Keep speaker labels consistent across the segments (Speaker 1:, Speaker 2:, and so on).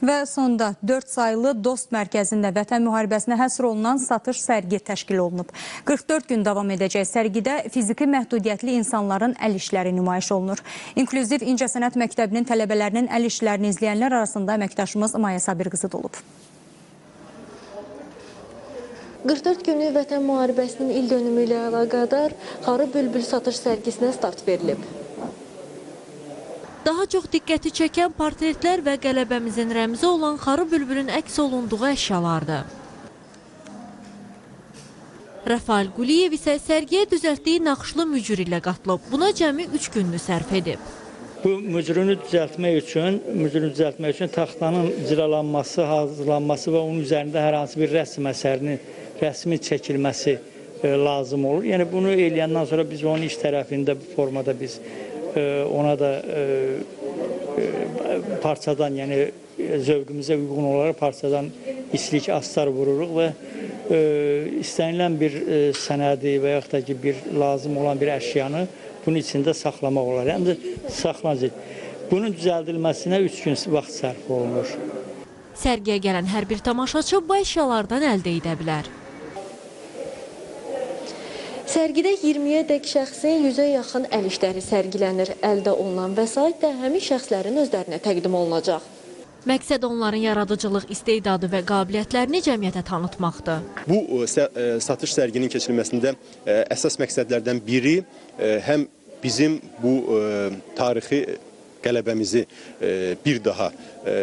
Speaker 1: Və sonda 4 saylı Dost mərkəzində Vətən müharibəsinə həsr olunan satış sərgi təşkil olunub. 44 gün davam edəcək sərgidə fiziki məhdudiyyətli insanların əl işləri nümayiş olunur. İnklüziv İncəsənət Məktəbinin tələbələrinin əl işlərini izləyənlər arasında əməkdaşımız Maya Sabir qızı da olub.
Speaker 2: 44 günlük Vətən müharibəsinin il dönümü ilə əlaqədar Xarı Bülbül satış sərgisinə start verilib.
Speaker 3: Daha çox diqqəti çəkən portretlər və qələbəmizin rəmzi olan Xarı Bülbülün əks olunduğu əşyalardır. Rəfail Quliyev isə sərgiyə düzəltdiyi naxışlı mücür ilə qatılıb. Buna cəmi 3 gününü sərf edib.
Speaker 4: Bu mücrünü düzəltmək üçün, mücrünü düzəltmək üçün taxtanın cilalanması, hazırlanması və onun üzərində hər hansı bir rəsm əsərinin rəsmin çəkilməsi e, lazım olur. Yəni bunu eləyəndən sonra biz onun iç tərəfində bu formada biz ona da e, e, parçadan, yəni zövqümüzə uyğun olaraq parçadan islik astar vururuq və e, istənilən bir e, sənədi və yaxud da ki bir lazım olan bir əşyanı bunun içində saxlamaq olar. Həm də saxlanacaq. Bunun düzəldilməsinə 3 gün vaxt sərf olunur.
Speaker 3: Sərgiyə gələn hər bir tamaşaçı bu əşyalardan əldə edə bilər.
Speaker 2: Sərgidə 20-yə dək şəxsin 100-ə yaxın əl işləri sərgilənir. Əldə olunan vəsait də həmin şəxslərin özlərinə təqdim olunacaq.
Speaker 3: Məqsəd onların yaradıcılıq istedadı və qabiliyyətlərini cəmiyyətə tanıtmaqdır.
Speaker 5: Bu e, e, satış sərginin keçirilməsində e, əsas məqsədlərdən biri həm bizim bu tarixi qələbəmizi e, bir daha e,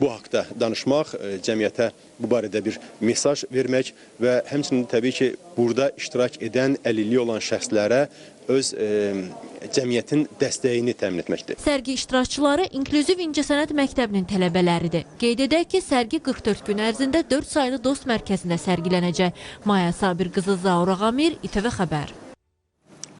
Speaker 5: bu haqda danışmaq, e, cəmiyyətə bu barədə bir mesaj vermək və həmçinin təbii ki, burada iştirak edən əlilliyi olan şəxslərə öz e, cəmiyyətin dəstəyini təmin etməkdir.
Speaker 3: Sərgi iştirakçıları İnklüziv İncəsənət Məktəbinin tələbələridir. Qeyd edək ki, sərgi 44 gün ərzində 4 saylı dost mərkəzində sərgilənəcək. Maya Sabir qızı Zaur Ağamir, İTV xəbər.